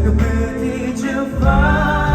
อก็เบื่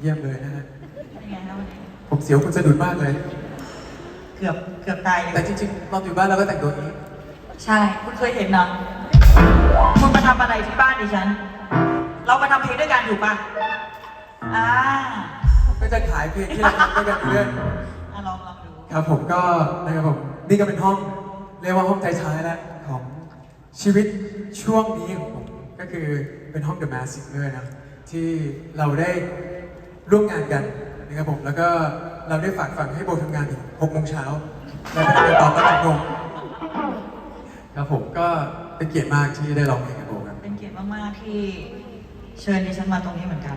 เยี่ยมเลยนะฮะ เป็นไงคะวันนี้ผมเสียวคุณสะดุดมากเลย เกือบเกือบตายอยู่แต่จริงๆตอนอยู่บ้านเราก็แต่งตัวอย่างนี้ ใช่ คุณเคยเห็นเนาะคุณมาทำอะไรที่บ้านดิฉัน เรามาทำเพลงด้วยกันอยู่ปะอ่าก็จะขายเพลงที่เราทำด้วยกันอยู่เรื่อยอะลองลองดู ครับผมก็นะครับผมนี่ก็เป็นห้องเรียกว่าห้องท้ายๆแล้วของชีวิตช่วงนี้ของผมก็คือเป็นห้อง The Mask Singer นะ ที่เราได้ร่วมงานกันนะครับผมแล้วก็เราได้ฝากฝังให้โบทำงานถึง6โมงเช้าและพนักงานตอบรับงงครับผมก็เป็นเกียรติมากที่ได้ร้องเพลงกับโบครับเป็นเกียรติมากๆที่เชิญดิฉันมาตรงนี้เหมือนกัน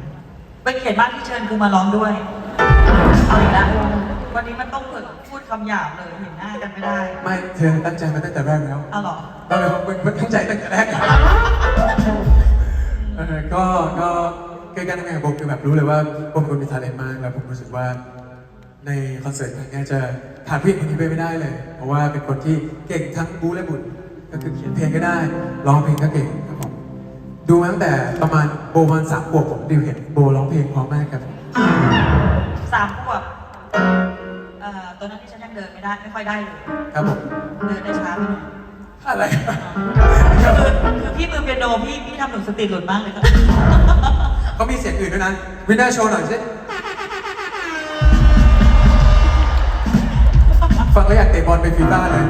เป็นเกียรติมากที่เชิญกูมาร้องด้วยเอาอีกแล้ววันนี้มันต้องเปิดพูดคำหยาบเลยเห็นหน้ากันไม่ได้ ไม่เธอตั้งใจมาตั้งแต่แรกแล้วเอาเหรอเราเลยว่ามันตั้งใจตั้งแต่แรกแล้ว เออก็ก็คือการทำงานกับโบคือแบบรู้เลยว่าโบเป็นคนมีทาเลนต์มาก แล้วผมรู้สึกว่าในคอนเสิร์ตครั้งนี้จะขาดผู้หญิงคนนี้ไปไม่ได้เลย เพราะว่าเป็นคนที่เก่งทั้งบู๊และบุญก็คือเขียนเพลงก็ได้ร้องเพลงก็เก่งครับผมดูมาตั้งแต่ประมาณโบประมาณสามขวบผมดิวเห็นโบร้องเพลงเพร้อมมากครับผมสามขวบเอ่อตอนนั้นที่ฉันยังเดินไม่ได้ไม่ค่อยได้เลย ครับผม เดินได้ช้าไปหน่อย อะไรคือคือพี่มือเปียโนพี่พี่ทำหนูสติหลุดมากเลยครับเขามีเสียงอื่นด้วยนะวินเนอร์โชว์หน่อยสิฟังแล้วอยากเตะบอลไปฟีบ้าเลย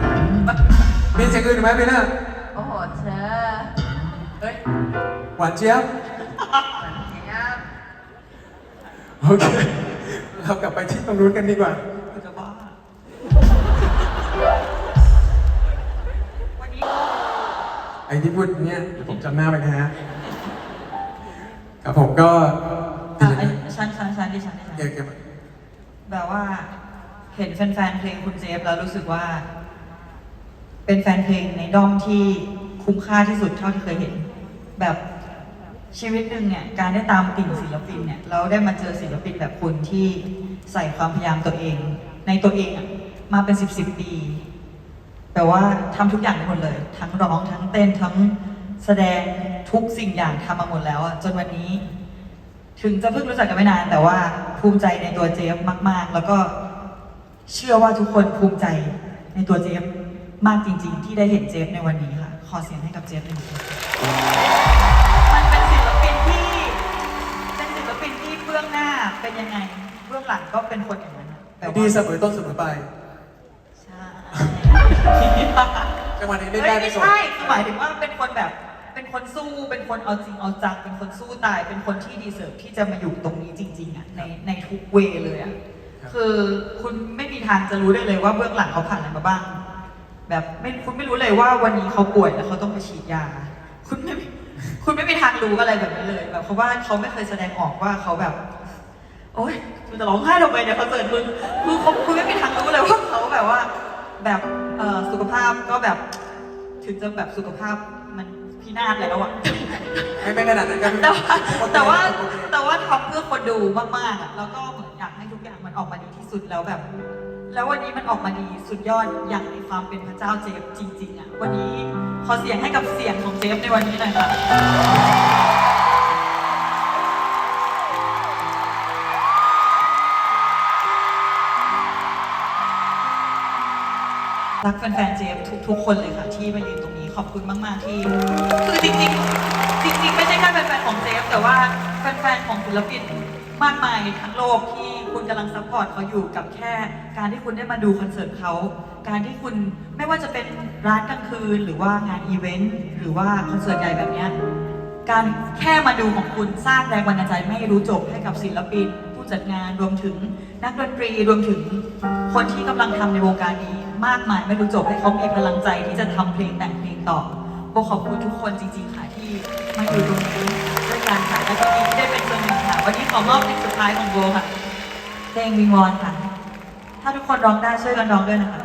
มีเสียงอื่นอีกไหมวินเนอร์โอ้โหเธอเฮ้ยหวานเจี๊ยบเหมือนเนี้ยโอเค เรากลับไปที่ตรงนู้นกันดีกว่า ไอ้ที่พูดเนี่ยผมจำหน้าไปนะฮะกับผมก็อะไอ้ฉันฉันฉันดิฉันดิฉันเกี่ยวกับแบบว่า เห็นแฟนๆเพลงคุณเจฟแล้วรู้สึกว่า เป็นแฟนเพลงในด้อมที่คุ้มค่าที่สุดเท่าที่เคยเห็น แบบชีวิตหนึ่งเนี่ยการได้ตามติ่งศิลปินเนี่ยเราได้มาเจอศิลปินแบบคุณที่ใส่ความพยายามตัวเอง ในตัวเองอะมาเป็นสิบสิบปี แต่ว่าทำทุกอย่างได้หมดเลย ทั้งร้องทั้งเต้นทั้งแสดงทุกสิ่งอย่างทำมาหมดแล้วอะจนวันนี้ ถึงจะเพิ่งรู้จักกันไม่นาน แต่ว่าภูมิใจในตัวเจฟมาก ๆ แล้วก็เชื่อว่าทุกคนภูมิใจในตัวเจฟมากจริง ๆ ที่ได้เห็นเจฟในวันนี้ค่ะ ขอเสียงให้กับเจฟหนึ่งทีมันเป็นศิลปินที่ เป็นศิลปินที่เบื้องหน้าเป็นยังไง เบื้องหลังก็เป็นคนอย่างนั้นอะแบบดีว่าเสมอต้นเสมอไปใช่ จังหวะนี้เล่นเฮ้ได้ยไม่ไม่สนใช่คือหมายถึงว่าเป็นคนแบบ เป็นคนสู้เป็นคนเอาจริงเอาจังเป็นคนสู้ตาย เป็นคนที่ดีเซิร์ฟที่จะมาอยู่ตรงนี้จริงๆอะในในทุกเวย์เลยอะคือคุณไม่มีทางจะรู้ได้เลยว่าเบื้องหลังเขาผ่านอะไรมาบ้าง แบบไม่คุณไม่รู้เลยว่าวันนี้เขาป่วยแล้วเขาต้องไปฉีดยา คุณไม่มีคุณไม่มีทางรู้อะไรแบบนี้เลยแบบเพราะว่าเขาไม่เคยแสดงออกว่าเขาแบบ โอ๊ยคุณจะร้องไห้ทำไมเนี่ยคอนเสิร์ตมึงคือเขาคุณไม่มีทางรู้เลยว่าเขาแบบว่า แบบเอ่อสุขภาพก็แบบ ถึงจะแบบสุขภาพมันพินาศแล้วอะ ไม่ไม่ขนาดนั้นครับแต่ว่าแต่ว่าโอเคแต่ว่าทำเพื่อคนดูมากๆอะแล้วก็เหมือนอยากให้ทุกอย่างมันออกมาดีที่สุดแล้วแบบ แล้ววันนี้มันออกมาดีสุดยอดอย่างในความเป็นพระเจ้าเจฟจริง ๆอะวันนี้ขอเสียงให้กับเสียงของเจฟในวันนี้หน่อยค่ะ รักแฟนๆเจฟทุกๆคนเลยค่ะ ที่มายืนตรงนี้ขอบคุณมาก ๆ ที่ คือจริงๆ จริง ๆ ไม่ใช่แค่แฟนๆของเจฟแต่ว่าแฟนๆของศิลปินมากมายทั้งโลกที่คุณกำลังซัพพอร์ตเขาอยู่กับแค่ การที่คุณได้มาดูคอนเสิร์ตเขาการที่คุณไม่ว่าจะเป็นร้านกลางคืน หรือว่างานอีเวนต์หรือว่าคอนเสิร์ตใหญ่แบบเนี้ยการแค่มาดูของคุณสร้างแรงบันดาลใจไม่รู้จบให้กับศิลปิน ผู้จัดงานรวมถึงนักดนตรีรวมถึงคนที่กำลังทำในวงการนี้ มากมายไม่รู้จบให้เขามีพลังใจที่จะทำเพลงแต่งเพลงต่อโบขอบคุณทุกคนจริง ๆ ค่ะที่มาอยู่ตรงนี้ด้วยกันค่ะและที่ได้เป็นส่วนหนึ่งค่ะ วันนี้ขอมอบเพลงสุดท้ายของโบค่ะเพลงวิงวอนค่ะ ถ้าทุกคนร้องได้ช่วยกันร้องด้วยนะคะ